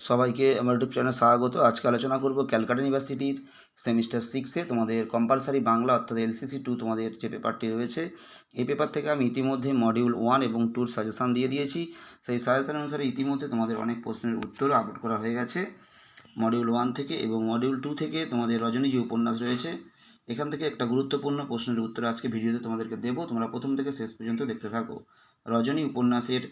সবাইকে আমার ইউটিউব চ্যানেলে স্বাগত। আজকে আলোচনা করব ক্যালকাটা ইউনিভার্সিটির সেমিস্টার সিক্সে তোমাদের কম্পালসারি বাংলা অর্থাৎ এলসিসি টু তোমাদের যে পেপারটি রয়েছে, এই পেপার থেকে আমি ইতিমধ্যে মডিউল ওয়ান এবং টুর সাজেশান দিয়ে দিয়েছি। সেই সাজেশান অনুসারে ইতিমধ্যে তোমাদের অনেক প্রশ্নের উত্তর আপলোড করা হয়ে গেছে। মডিউল ওয়ান থেকে এবং মডিউল টু থেকে তোমাদের রজনী যে উপন্যাস রয়েছে। এখান থেকে একটা গুরুত্বপূর্ণ প্রশ্নের উত্তর আজকে ভিডিওতে তোমাদেরকে দেবো। তোমরা প্রথম থেকে শেষ পর্যন্ত দেখতে থাকো। রজনী উপন্যাসের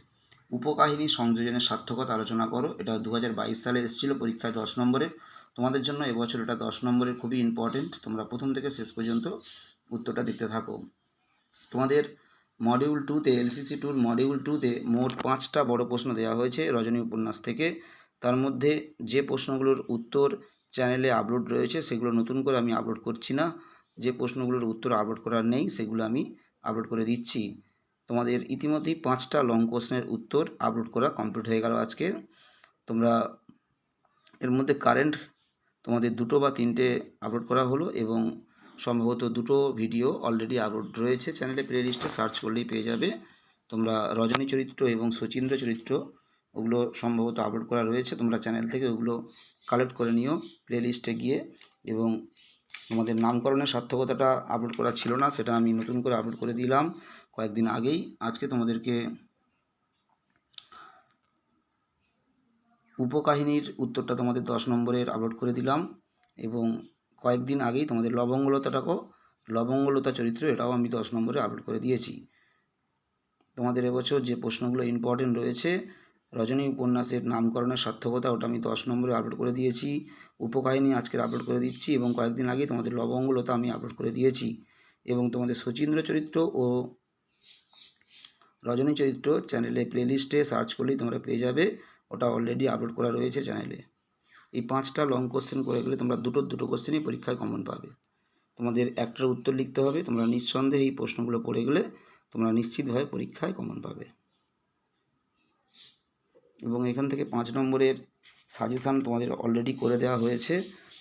উপকাহিনী সংযোজনের সার্থকতা আলোচনা করো। এটা দু হাজার বাইশ সালে এসেছিল, পরীক্ষায় দশ নম্বরের। তোমাদের জন্য এবছর এটা দশ নম্বরের খুবই ইম্পর্টেন্ট তোমরা প্রথম থেকে শেষ পর্যন্ত উত্তরটা দেখতে থাকো। তোমাদের মডিউল টুতে এলসিসি টুর মডিউল টুতে মোট পাঁচটা বড় প্রশ্ন দেওয়া হয়েছে রজনী উপন্যাস থেকে। তার মধ্যে যে প্রশ্নগুলোর উত্তর চ্যানেলে আপলোড রয়েছে, সেগুলো নতুন করে আমি আপলোড করছি না। যে প্রশ্নগুলোর উত্তর আপলোড করার নেই, সেগুলো আমি আপলোড করে দিচ্ছি। তোমাদের ইতিমধ্যেই পাঁচটা লং কোশ্চেনের উত্তর আপলোড করা কমপ্লিট হয়ে গেল আজকে। তোমরা এর মধ্যে কারেন্ট তোমাদের দুটো বা তিনটে আপলোড করা হলো এবং সম্ভবত দুটো ভিডিও অলরেডি আপলোড রয়েছে চ্যানেলে প্লে লিস্টে সার্চ করলেই পেয়ে যাবে। তোমরা রজনী চরিত্র এবং শচীন্দ্র চরিত্র ওগুলো সম্ভবত আপলোড করা রয়েছে। তোমরা চ্যানেল থেকে ওগুলো কালেক্ট করে নিও প্লে লিস্টে গিয়ে এবং তোমাদের নামকরণের সার্থকতাটা আপলোড করা ছিল না, সেটা আমি নতুন করে আপলোড করে দিলাম কয়েকদিন আগেই। আজকে তোমাদেরকে উপকাহিনীর উত্তরটা তোমাদের দশ নম্বরের আপলোড করে দিলাম এবং কয়েকদিন আগেই তোমাদের লবঙ্গলতাটাকেও, লবঙ্গলতা চরিত্র এটাও আমি দশ নম্বরে আপলোড করে দিয়েছি। তোমাদের এবছর যে প্রশ্নগুলো ইম্পর্টেন্ট রয়েছে রজনী উপন্যাসের নামকরণের সার্থকতা ওটা আমি দশ নম্বরে আপলোড করে দিয়েছি। উপকাহিনী আজকের আপলোড করে দিচ্ছি এবং কয়েকদিন আগে তোমাদের লবঙ্গলতা আমি আপলোড করে দিয়েছি। এবং তোমাদের শচীন্দ্র চরিত্র ও রজনী চরিত্র চ্যানেলে প্লেলিস্টে সার্চ করলেই তোমরা পেয়ে যাবে। ওটা অলরেডি আপলোড করা রয়েছে চ্যানেলে এই পাঁচটা লং কোশ্চেন করে গেলে তোমরা দুটো দুটো কোশ্চেনই পরীক্ষায় কমন পাবে। তোমাদের একটার উত্তর লিখতে হবে, তোমরা নিঃসন্দেহে এই প্রশ্নগুলো পড়ে গেলে তোমরা নিশ্চিতভাবে পরীক্ষায় কমন পাবে। এবং এখান থেকে পাঁচ নম্বরের সাজেশান তোমাদের অলরেডি করে দেওয়া হয়েছে।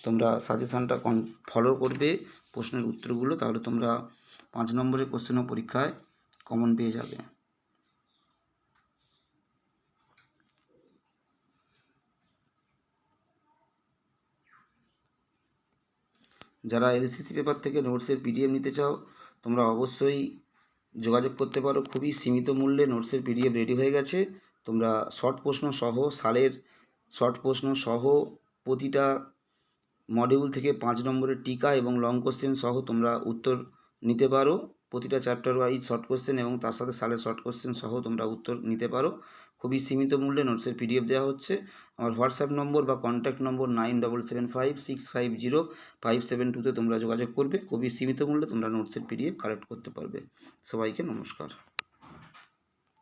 তোমরা সাজেশানটা কন ফলো করবে, প্রশ্নের উত্তরগুলো, তাহলে তোমরা পাঁচ নম্বরের কোশ্চেনও পরীক্ষায় কমন পেয়ে যাবে। যারা এলসিসি পেপার থেকে নোটসের পিডিএফ নিতে চাও, তোমরা অবশ্যই যোগাযোগ করতে পারো। খুবই সীমিত মূল্যে নোটসের পিডিএফ রেডি হয়ে গেছে। তোমরা শর্ট প্রশ্ন সহ সালের শর্ট প্রশ্ন সহ প্রতিটা মডিউল থেকে পাঁচ নম্বরের টিকা এবং লং কোশ্চেন সহ তোমরা উত্তর নিতে পারো। প্রতিটা চ্যাপ্টার ওয়াইজ শর্ট কোশ্চেন এবং তার সাথে সালের শর্ট কোশ্চেন সহ তোমরা উত্তর নিতে পারো। খুবই সীমিত মূল্যে নোটসের পিডিএফ দেওয়া হচ্ছে। আমার হোয়াটসঅ্যাপ নম্বর বা কন্ট্যাক্ট নম্বর nine double seven five six five zero five seven টুতে তোমরা যোগাযোগ করবে। খুবই সীমিত মূল্যে তোমরা নোটসের পিডিএফ কালেক্ট করতে পারবে। সবাইকে নমস্কার।